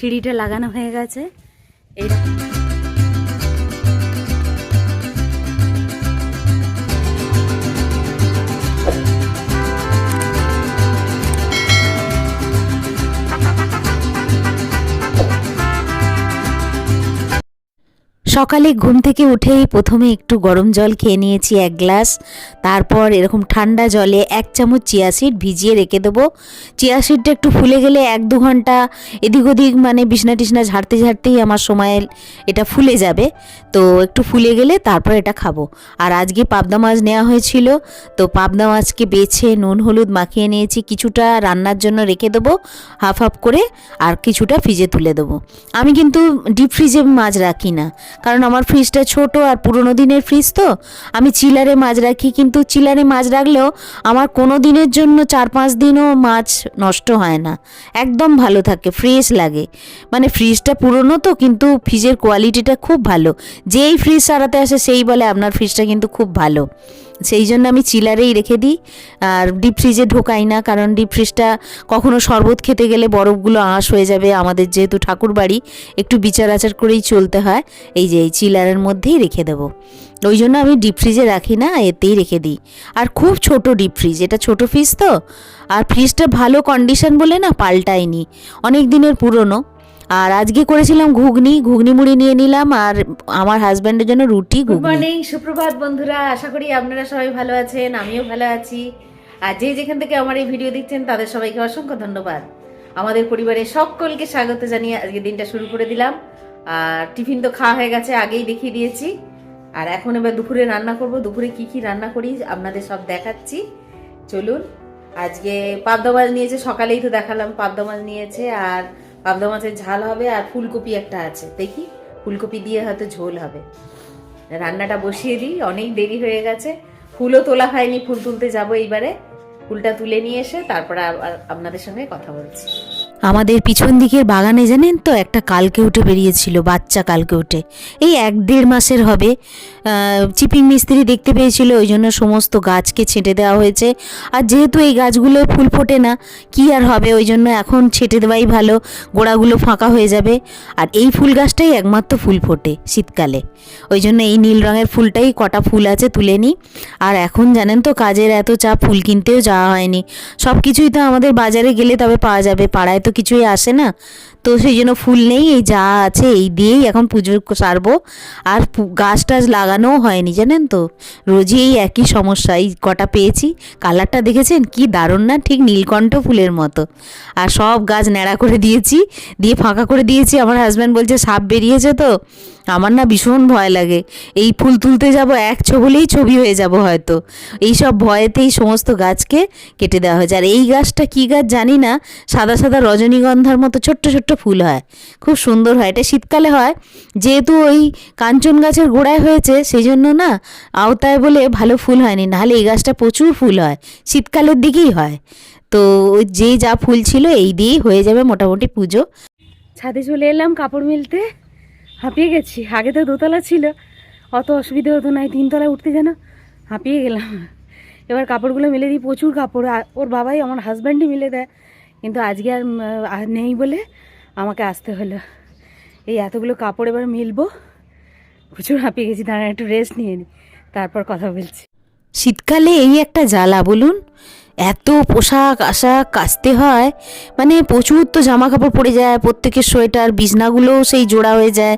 সিঁড়িটা লাগানো হয়ে গেছে। এই সকালে ঘুম থেকে উঠেই প্রথমে একটু গরম জল খেয়ে নিয়েছি এক গ্লাস। তারপর এরকম ঠান্ডা জলে এক চামচ চিয়া সিড ভিজিয়ে রেখে দেবো। চিয়া সিডটা একটু ফুলে গেলে এক দু ঘণ্টা এদিক ওদিক মানে বিছনা টিছনা ঝাড়তে ঝাড়তেই আমার সময় এটা ফুলে যাবে। তো একটু ফুলে গেলে তারপর এটা খাব। আর আজকে পাবদা মাছ নেওয়া হয়েছিল, তো পাবদা মাছকে বেছে নুন, হলুদ মাখিয়ে নিয়েছি। কিছুটা রান্নার জন্য রেখে দেবো, হাফ হাফ করে, আর কিছুটা ফ্রিজে তুলে দেবো। আমি কিন্তু ডিপ ফ্রিজে মাছ রাখি না। কারণ আমার ফ্রিজটা ছোট আর পুরনো দিনের ফ্রিজ তো। আমি চিলারে মাছ রাখি, কিন্তু চিলারে মাছ রাখলেও আমার কোনো দিনের জন্য চার পাঁচ দিনও মাছ নষ্ট হয় না। একদম ভালো থাকে ফ্রেশ লাগে। মানে ফ্রিজটা পুরনো তো, কিন্তু ফ্রিজের কোয়ালিটিটা খুব ভালো। যেই ফ্রিজ সারাতে আসে, সেই বলে আপনার ফ্রিজটা কিন্তু খুব ভালো। সেই জন্য আমি চিলারেই রেখে দিই। আর ডিপ ফ্রিজে ঢোকাই না, কারণ ডিপ ফ্রিজটা কখনো শরবত খেতে গেলে বরফগুলো আঁশ হয়ে যাবে। আমাদের যেহেতু ঠাকুর বাড়ি একটু বিচার আচার করেই চলতে হয়। এই যে, এই চিলারের মধ্যেই রেখে দেবো। ওই জন্য আমি ডিপ ফ্রিজে রাখি না, এতেই রেখে দিই। আর খুব ছোট ডিপ ফ্রিজ এটা ছোট ফ্রিজ তো। আর ফ্রিজটা ভালো কন্ডিশন বলে না পাল্টায়নি। অনেক দিনের পুরনো। আর আজকে করেছিলাম ঘুগনি ঘুগনি মুড়ি নিয়ে নিলাম আর আমার হাজব্যান্ডের জন্য রুটি গুড মর্নিং সুপ্রভাত বন্ধুরা। আশা করি আপনারা সবাই ভালো আছেন আমিও ভালো আছি। আর যে যেখান থেকে আমার এই ভিডিও দেখছেন তাদের সবাইকে অসংখ্য ধন্যবাদ। আমাদের পরিবারের সকলকে স্বাগত জানিয়ে আজকে দিনটা শুরু করে দিলাম। আর টিফিন তো খাওয়া হয়ে গেছে আগেই দেখিয়ে দিয়েছি। আর এখন এবার দুপুরে রান্না করব। দুপুরে কি কি রান্না করি আপনাদের সব দেখাচ্ছি। চলুন আজকে পাবদা মাছ নিয়েছে সকালেই তো দেখালাম পাবদা মাছ নিয়েছে। আর পাবদা মাছের ঝাল হবে আর ফুলকপি একটা আছে। দেখি, ফুলকপি দিয়ে হয়তো ঝোল হবে। রান্নাটা বসিয়ে দিই, অনেক দেরি হয়ে গেছে। ফুলও তোলা হয়নি, ফুল তুলতে যাব এইবারে। ফুলটা তুলে নিয়ে এসে তারপরে আপনাদের সঙ্গে কথা বলছি। আমাদের পিছন দিকের বাগানে জানেন তো, একটা কালকে উঠে বেরিয়েছিল, বাচ্চা কালকে উঠে। এই এক দেড় মাসের হবে। চিপিং মিস্ত্রি দেখতে পেয়েছিল, ওই জন্য সমস্ত গাছকে ছেঁটে দেওয়া হয়েছে। আর যেহেতু এই গাছগুলো ফুল ফোটে না, কি আর হবে, ওই জন্য এখন ছেঁটে দেওয়াই ভালো, গোড়াগুলো ফাঁকা হয়ে যাবে। আর এই ফুল গাছটাই একমাত্র ফুল ফোটে শীতকালে। ওই জন্য এই নীল রঙের ফুলটাই কটা ফুল আছে তুলে নিই। আর এখন জানেন তো, কাজের এত চাপ, ফুল কিনতেও যাওয়া হয়নি। সব কিছুই তো আমাদের বাজারে গেলে তবে পাওয়া যাবে, পাড়ায় তো কিছুই আসে না। তো সেই জন্য ফুল নেই, এই যা আছে এই দিয়েই এখন পুজো সারবো। আর গাছ টাছ লাগানোও হয়নি, জানেন তো? রোজই এই একই সমস্যা, এই কটা পেয়েছি। কালারটা দেখেছেন? কি দারুণ না, ঠিক নীলকণ্ঠ ফুলের মতো। আর সব গাছ ন্যাড়া করে দিয়েছি, দিয়ে ফাঁকা করে দিয়েছি। আমার হাজব্যান্ড বলছে, সাপ বেরিয়েছে তো? আমার না ভীষণ ভয় লাগে। এই ফুল তুলতে যাব, এক ছবলেই ছবি হয়ে যাব হয়তো। এই সব ভয়েতেই সমস্ত গাছকে কেটে দেওয়া হয়েছে। আর এই গাছটা কী গাছ জানি না, সাদা সাদা রজনীগন্ধার মতো ছোট্ট ছোট্ট ফুল হয়। খুব সুন্দর হয়। এটা শীতকালে হয়। যেহেতু ওই কাঞ্চন গাছের গোড়ায় হয়েছে সেই জন্য না আওতায় বলে ভালো ফুল হয়নি। নাহলে এই গাছটা প্রচুর ফুল হয়। শীতকালের দিকেই হয়। তো যে যা ফুল ছিল, এই দিয়েই হয়ে যাবে মোটামুটি পুজো। ছাদে চলে এলাম কাপড় মেলতে। হাঁপিয়ে গেছি। আগে তো দোতলা ছিল। অত অসুবিধা হতো না, এই তিনতলায় উঠতে যেন। হাঁপিয়ে গেলাম। এবার কাপড়গুলো মেলে দিই, প্রচুর কাপড়। ওর বাবাই আমার হাজব্যান্ডই মিলে দেয়। কিন্তু আজকে আর আর নেই বলে আমাকে আসতে হলো। এই এতগুলো কাপড় এবার মিলবো। প্রচুর হাঁপিয়ে গেছি। দাঁড়া একটু রেস্ট নিয়ে নিই তারপর কথা বলছি। শীতকালে এই একটা জ্বালা, বলুন। এত পোশাক আশাক কাচতে হয় মানে প্রচুর তো জামা কাপড় পরে যায়, প্রত্যেকের সোয়েটার, বিছনাগুলোও সেই জোড়া হয়ে যায়।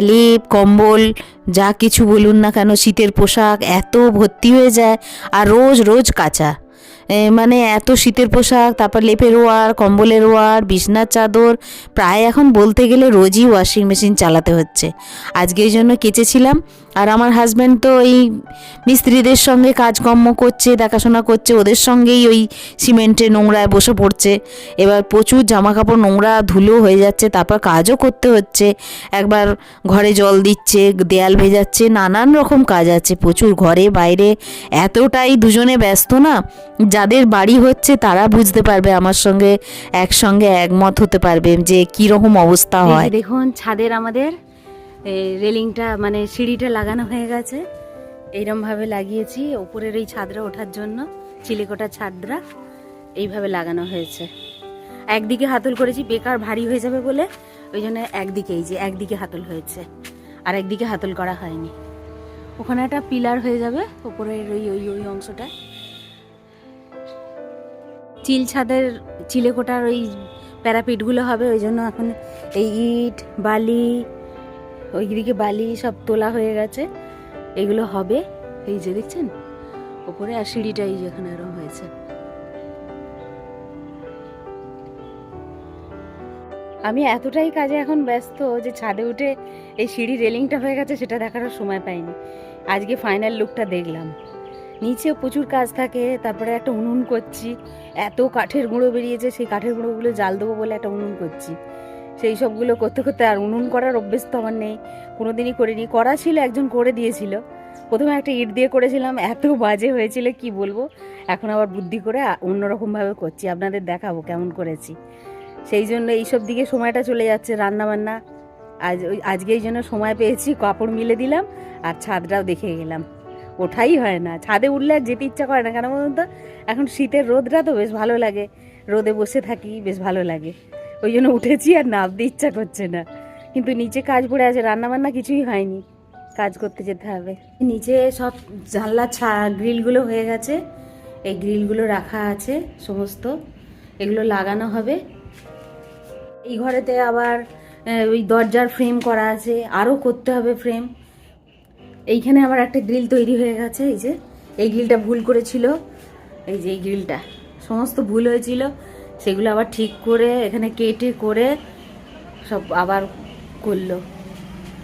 লিপ, কম্বল, যা কিছু বলুন না কেন, শীতের পোশাক, এত ভর্তি হয়ে যায়, আর রোজ রোজ কাচা। মানে এত শীতের পোশাক, তারপর লেপের ওয়ার, কম্বলের ওয়ার, বিছনার চাদর, প্রায় এখন বলতে গেলে রোজই ওয়াশিং মেশিন চালাতে হচ্ছে। আজকে এই জন্য কেচেছিলাম, আর আমার হাজব্যান্ড তো এই মিস্ত্রিদের সঙ্গে কাজকর্ম করছে, দেখাশোনা করছে, ওদের সঙ্গেই ওই সিমেন্টে নোংরায় বসে পড়ছে। এবার প্রচুর জামা কাপড় নোংরা, ধুলো হয়ে যাচ্ছে, তারপর কাজও করতে হচ্ছে। একবার ঘরে জল দিচ্ছে, দেয়াল ভেজাচ্ছে, নানান রকম কাজ আছে প্রচুর, ঘরে, বাইরে, এতটাই দুজনে ব্যস্ত না যাদের বাড়ি হচ্ছে তারা বুঝতে পারবে আমার সঙ্গে একসঙ্গে একমত হতে পারবে যে কি রকম অবস্থা হয়। দেখুন ছাদের আমাদের রেলিংটা মানে সিঁড়িটা লাগানো হয়ে গেছে। এইরকম ভাবে লাগিয়েছি উপরের এই ছাদরা ওঠার জন্য চিলেকোটা ছাদরা এইভাবে লাগানো হয়েছে। একদিকে হাতল করেছি বেকার ভারী হয়ে যাবে বলে ওই জন্য একদিকে এই যে একদিকে হাতল হয়েছে আর একদিকে হাতল করা হয়নি। ওখানে একটা পিলার হয়ে যাবে উপরের ওই ওই ওই অংশটা চিল ছাদের, চিলে কোটার ওই প্যারাপিটগুলো হবে, ওই জন্য এখন এই ইট, বালি, ওইদিকে বালি সব তোলা হয়ে গেছে। এগুলো হবে। এই যে দেখছেন? ওপরে আর সিঁড়িটা এই যেখানে আরও হয়েছে। আমি এতটাই কাজে এখন ব্যস্ত যে ছাদে উঠে এই সিঁড়ি রেলিংটা হয়ে গেছে, সেটা দেখারও সময় পাইনি। আজকে ফাইনাল লুকটা দেখলাম। নিচেও প্রচুর কাজ থাকে, তারপরে একটা উনুন করছি। এত কাঠের গুঁড়ো বেরিয়েছে, সেই কাঠের গুঁড়োগুলো জাল দেবো বলে একটা উনুন করছি। সেই সবগুলো করতে করতে আর উনুন করার অভ্যেস তো আমার নেই। কোনোদিনই করিনি। করা ছিল, একজন করে দিয়েছিল। প্রথমে একটা ইট দিয়ে করেছিলাম, এত বাজে হয়েছিল, কি বলব? এখন আবার বুদ্ধি করে অন্যরকমভাবে করছি। আপনাদের দেখাবো কেমন করেছি। সেই জন্য এইসব দিকে সময়টা চলে যাচ্ছে রান্না বান্না আজ আজকে এই জন্য সময় পেয়েছি, কাপড় মিলে দিলাম আর ছাদটাও দেখে গেলাম। ওঠাই হয় না। ছাদে উঠলে আর যেতে ইচ্ছা করে না। কেন বলুন তো? এখন শীতের রোদটা তো বেশ ভালো লাগে। রোদে বসে থাকি, বেশ ভালো লাগে। ওই জন্য উঠেছি আর নামতে ইচ্ছা করছে না। কিন্তু নিচে কাজ পড়ে আছে, রান্নাবান্না কিছুই হয়নি। কাজ করতে যেতে হবে। নিচে সব জানলা ছা, গ্রিলগুলো হয়ে গেছে। এই গ্রিলগুলো রাখা আছে সমস্ত। এগুলো লাগানো হবে। এই ঘরেতে আবার ওই দরজার ফ্রেম করা আছে। আরও করতে হবে ফ্রেম এইখানে আবার একটা গ্রিল তৈরি হয়ে গেছে, এই যে। এই গ্রিলটা ভুল করেছিল। এই যে এই গ্রিলটা। সমস্ত ভুল হয়েছিল। সেগুলো আবার ঠিক করে, এখানে কেটে করে সব আবার করল।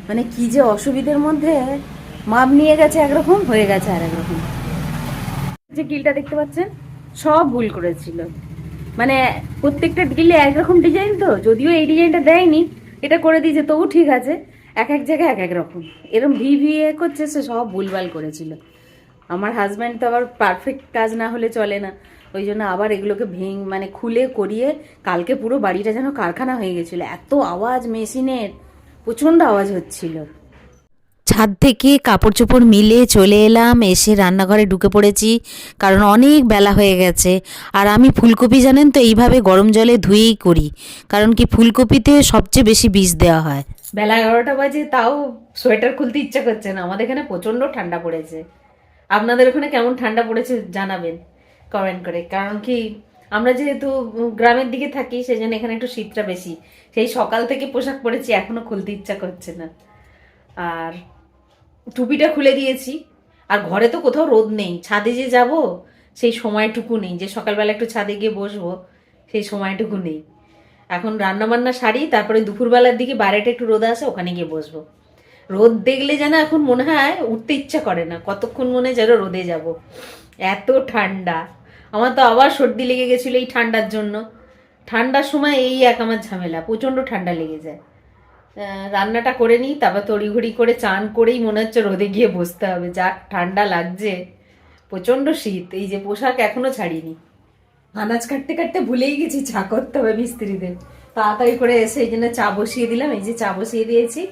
মানে কি যে অসুবিধের মধ্যে মাপ নিয়ে গেছে একরকম, হয়ে গেছে আর একরকম। যে গ্রিলটা দেখতে পাচ্ছেন, সব ভুল করেছিল। মানে প্রত্যেকটা গ্রিলে একরকম ডিজাইন তো, যদিও এই ডিজাইনটা দেয়নি, এটা করে দিয়েছে, তবু ঠিক আছে। এক এক জায়গায় এক এক রকম। এরকম ভি ভি এ করছে, সে সব ভুলভাল করেছিল। আমার হাজব্যান্ড তো আবার পারফেক্ট কাজ না হলে চলে না। ওই জন্য আবার এগুলোকে ভেঙ মানে খুলে করিয়ে কালকে পুরো বাড়িটা যেন কারখানা হয়ে গেছিল। এত আওয়াজ মেশিনের প্রচণ্ড আওয়াজ হচ্ছিল। ছাদ থেকে কাপড় চোপড় মিলে চলে এলাম, এসে রান্নাঘরে ঢুকে পড়েছি, কারণ অনেক বেলা হয়ে গেছে। আর আমি ফুলকপি জানেন তো, এইভাবে গরম জলে ধুয়েই করি, কারণ কি ফুলকপিতে সবচেয়ে বেশি বীজ দেওয়া হয়। বেলা এগারোটা বাজে, তাও সোয়েটার খুলতে ইচ্ছা করছে না। আমাদের এখানে প্রচণ্ড ঠান্ডা পড়েছে। আপনাদের ওখানে কেমন ঠান্ডা পড়েছে জানাবেন কমেন্ট করে। কারণ কি, আমরা যেহেতু গ্রামের দিকে থাকি সেই জন্য এখানে একটু শীতটা বেশি। সেই সকাল থেকে পোশাক পরেছি, এখনও খুলতে ইচ্ছা করছে না। আর টুপিটা খুলে দিয়েছি। আর ঘরে তো কোথাও রোদ নেই। ছাদে যে যাব, সেই সময়টুকু নেই। যে সকালবেলা একটু ছাদে গিয়ে বসবো, সেই সময়টুকু নেই। এখন রান্না বান্না সারি, তারপরে দুপুরবেলার দিকে বাইরেটা একটু রোদ আসে ওখানে গিয়ে বসবো। রোদ দেখলে যেন এখন মনে হয় উঠতে ইচ্ছা করে না, কতক্ষণ মনে যেন রোদে যাব। এত ঠান্ডা। আমার তো আবার সর্দি লেগে গেছিল এই ঠান্ডার জন্য। ঠান্ডার সময় এই এক আমার ঝামেলা, প্রচণ্ড ঠান্ডা লেগে যায়। রান্নাটা করে নিই, তারপর তড়িঘড়ি করে চান করেই মনে হচ্ছে রোদে গিয়ে বসতে হবে। যা ঠান্ডা লাগছে। প্রচণ্ড শীত, এই যে পোশাক এখনও ছাড়িনি। আনাজ কাটতে কাটতে ভুলেই গেছি, চা করতে হবে মিস্ত্রিদের। তাড়াতাড়ি করে এসে এই জন্য চা বসিয়ে দিলাম, এই যে চা বসিয়ে দিয়েছি।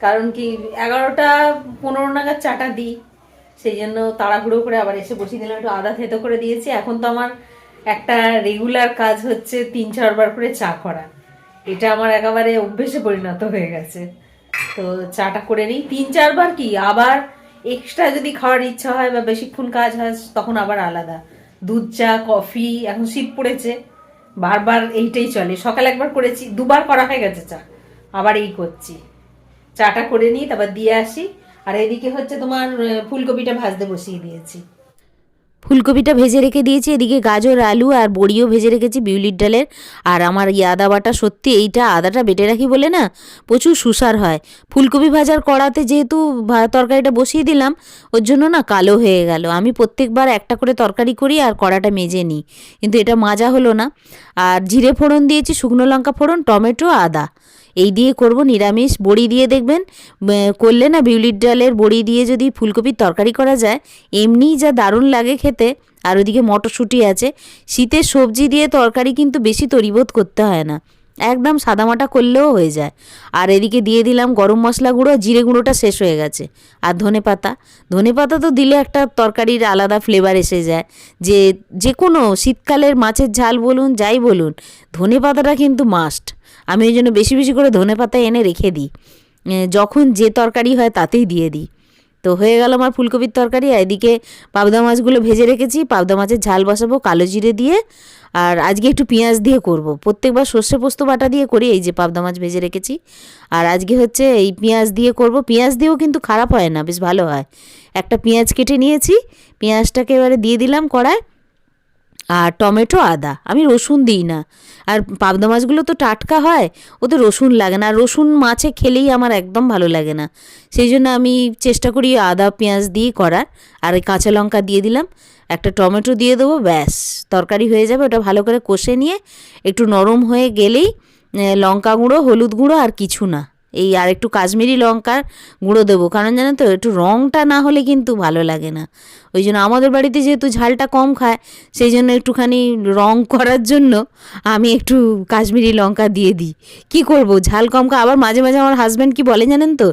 কারণ কি, এগারোটা পনেরো নাগাদ চাটা দিই, সেই জন্য তাড়াহুড়ো করে আবার এসে বসিয়ে দিলাম, একটু আদা থেতো করে দিয়েছি। এখন তো আমার একটা রেগুলার কাজ হচ্ছে তিন চারবার করে চা করা। এটা আমার একেবারে অভ্যেসে পরিণত হয়ে গেছে। তো চাটা করে নিই। তিন চারবার কি, আবার এক্সট্রা যদি খাওয়ার ইচ্ছা হয় বা বেশিক্ষণ কাজ হয়, তখন আবার আলাদা। দুধ চা, কফি, এখন শীত পড়েছে। বারবার এইটাই চলে। সকাল একবার করেছি, দুবার করা হয়ে গেছে চা। আবার এই করছি। চাটা করে নিই, তারপর দিয়ে আসি। আর এদিকে হচ্ছে তোমার ফুলকপিটা ভাজতে বসিয়ে দিয়েছি। ফুলকপিটা ভেজে রেখে দিয়েছি, এদিকে গাজর, আলু আর বড়িও ভেজে রেখেছি বিউলির ডালের। আর আমার এই আদা বাটা সত্যি এইটা আদাটা বেটে রাখি বলে না, প্রচুর সুসার হয়। ফুলকপি ভাজার কড়াতে যেহেতু তরকারিটা বসিয়ে দিলাম, ওর জন্য না কালো হয়ে গেল। আমি প্রত্যেকবার একটা করে তরকারি করি আর কড়াটা মেজে নিই, কিন্তু এটা মাজা হলো না। আর জিরে ফোড়ন দিয়েছি, শুকনো লঙ্কা ফোড়ন, টমেটো, আদা। এই দিয়ে করব নিরামিষ, বড়ি দিয়ে দেখবেন করলে না বিউলির ডালের বড়ি দিয়ে যদি ফুলকপির তরকারি করা যায়, এমনিই যা দারুণ লাগে খেতে। আর ওদিকে মটরশুঁটি আছে। শীতের সবজি দিয়ে তরকারি কিন্তু বেশি তরিবোধ করতে হয় না। একদম সাদামাটা করলেও হয়ে যায়। আর এদিকে দিয়ে দিলাম গরম মশলা গুঁড়ো, জিরে গুঁড়োটা শেষ হয়ে গেছে। আর ধনে পাতা। ধনে পাতা তো দিলে একটা তরকারির আলাদা ফ্লেভার এসে যায়। যে যে কোনো শীতকালের মাছের ঝাল বলুন, যাই বলুন, ধনে পাতাটা কিন্তু মাস্ট আমি ওই জন্য বেশি বেশি করে ধনে পাতা এনে রেখে দিই। যখন যে তরকারি হয় তাতেই দিয়ে দিই। তো হয়ে গেল আমার ফুলকপির তরকারি। এদিকে পাবদা মাছগুলো ভেজে রেখেছি। পাবদা মাছের ঝাল বসাবো, কালো জিরে দিয়ে। আর আজকে একটু পেঁয়াজ দিয়ে করব। প্রত্যেকবার সর্ষে পোস্ত বাটা দিয়ে করি, এই যে পাবদা মাছ ভেজে রেখেছি। আর আজকে হচ্ছে এই পেঁয়াজ দিয়ে করব। পেঁয়াজ দিয়েও কিন্তু খারাপ হয় না, বেশ ভালো হয়। একটা পেঁয়াজ কেটে নিয়েছি, পেঁয়াজটাকে এবারে দিয়ে দিলাম কড়ায়। আর টমেটো আদা। আমি রসুন দিই না। আর পাবদা মাছগুলো তো টাটকা হয়, ওতে রসুন লাগে না। আর রসুন মাছে খেলেই আমার একদম ভালো লাগে না। সেই জন্য আমি চেষ্টা করি আদা, পেঁয়াজ দিয়েই করার। আর কাঁচা লঙ্কা দিয়ে দিলাম। একটা টমেটো দিয়ে দেবো, ব্যাস। তরকারি হয়ে যাবে, ওটা ভালো করে কষে নিয়ে একটু নরম হয়ে গেলেই লঙ্কা গুঁড়ো, হলুদ গুঁড়ো আর কিছু না। এই আর একটু কাশ্মীরি লঙ্কার গুঁড়ো দেবো। কারণ জানেন তো, একটু রঙটা না হলে কিন্তু ভালো লাগে না। ওই জন্য আমাদের বাড়িতে যেহেতু ঝালটা কম খায়, সেই জন্য একটুখানি রং করার জন্য আমি একটু কাশ্মীরি লঙ্কা দিয়ে দিই। কি করব? ঝাল কম খা আবার মাঝে মাঝে আমার হাজব্যান্ড কি বলে জানেন তো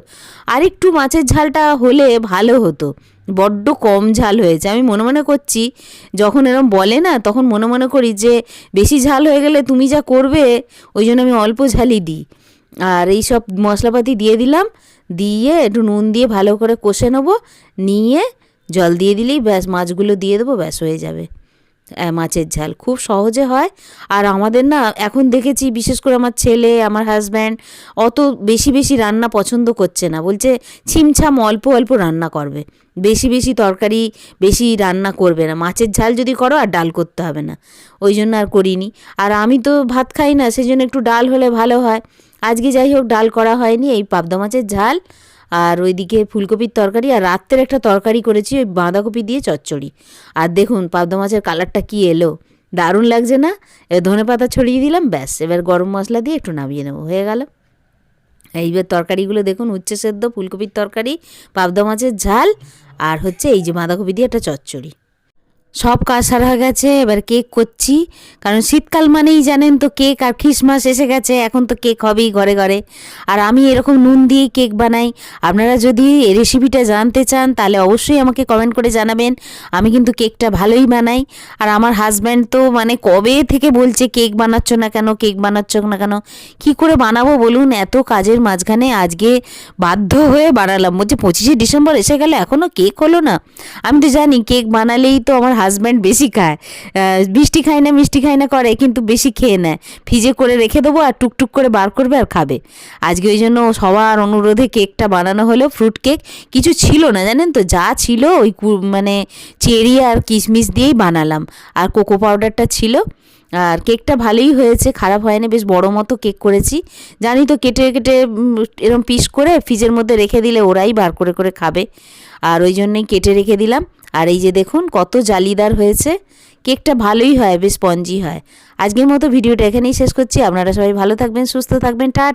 আর একটু মাছের ঝালটা হলে ভালো হতো। বড্ড কম ঝাল হয়েছে। আমি মনে মনে করছি, যখন এরম বলে না, তখন মনে মনে করি যে, বেশি ঝাল হয়ে গেলে তুমি যা করবে, ওই জন্য আমি অল্প ঝালই দিই। আর এই সব মশলাপাতি দিয়ে দিলাম। দিয়ে একটু নুন দিয়ে ভালো করে কষে নেব। নিয়ে জল দিয়ে দিলেই ব্যাস, মাছগুলো দিয়ে দেবো, ব্যাস হয়ে যাবে। মাছের ঝাল খুব সহজে হয়। আর আমাদের না, এখন দেখেছি বিশেষ করে আমার ছেলে, আমার হাজব্যান্ড অত বেশি বেশি রান্না পছন্দ করছে না। বলছে, ছিমছাম অল্প অল্প রান্না করবে। বেশি বেশি তরকারি, বেশি রান্না করবে না। মাছের ঝাল যদি করো আর ডাল করতে হবে না। ওই জন্য আর করিনি। আর আমি তো ভাত খাই না, সেই জন্য একটু ডাল হলে ভালো হয়। আজকে যাই হোক, ডাল করা হয়নি, এই পাবদা মাছের ঝাল আর ওইদিকে ফুলকপির তরকারি আর রাত্রের একটা তরকারি করেছি, ওই বাঁধাকপি দিয়ে চচ্চড়ি। আর দেখুন, পাবদা মাছের কালারটা কি এলো। দারুণ লাগছে না? এবার ধনে পাতা ছড়িয়ে দিলাম, ব্যাস। এবার গরম মশলা দিয়ে একটু নামিয়ে নেব, হয়ে গেল। এইবার তরকারিগুলো দেখুন, উচ্ছে সেদ্ধ, ফুলকপির তরকারি, পাবদা মাছের ঝাল আর হচ্ছে এই যে বাঁধাকপি দিয়ে একটা চচ্চড়ি। সব কাজ সারা হয়ে গেছে, এবার কেক করছি। কারণ শীতকাল মানেই জানেন তো কেক আর খ্রিসমাস এসে গেছে, এখন তো কেক হবেই ঘরে ঘরে। আর আমি এরকম নুন দিয়েই কেক বানাই। আপনারা যদি রেসিপিটা জানতে চান, তাহলে অবশ্যই আমাকে কমেন্ট করে জানাবেন। আমি কিন্তু কেকটা ভালোই বানাই। আর আমার হাজব্যান্ড তো মানে কবে থেকে বলছে কেক বানাচ্ছ না কেন? কেক বানাচ্ছ না কেন? কি করে বানাবো বলুন? এত কাজের মাঝখানে আজকে বাধ্য হয়ে বানালাম। বলছে, পঁচিশে ডিসেম্বর এসে গেলে এখনও কেক হলো না। আমি তো জানি কেক বানালেই তো আমার হাজব্যান্ড বেশি খায়। মিষ্টি খায় না, মিষ্টি খায় না করে, কিন্তু বেশি খেয়ে নেয়। ফ্রিজে করে রেখে দেবো আর টুকটুক করে বার করবে আর খাবে। আজকে ওই জন্য সবার অনুরোধে কেকটা বানানো হলো ফ্রুট কেক কিছু ছিল না, জানেন তো? যা ছিল ওই মানে চেরি আর কিশমিশ দিয়েই বানালাম। আর কোকো পাউডারটা ছিল। আর কেকটা ভালোই হয়েছে, খারাপ হয়নি, বেশ বড় মতো কেক করেছি। জানি তো কেটে কেটে এরম পিস করে ফ্রিজের মধ্যে রেখে দিলে ওরাই বার করে করে খাবে। আর ওই জন্যই কেটে রেখে দিলাম। আর এই যে দেখুন, কত জালিদার হয়েছে। কেকটা ভালোই হয়, বেশ স্পঞ্জি হয়। আজকের মতো ভিডিওটা এখানেই শেষ করছি। আপনারা সবাই ভালো থাকবেন, সুস্থ থাকবেন, টা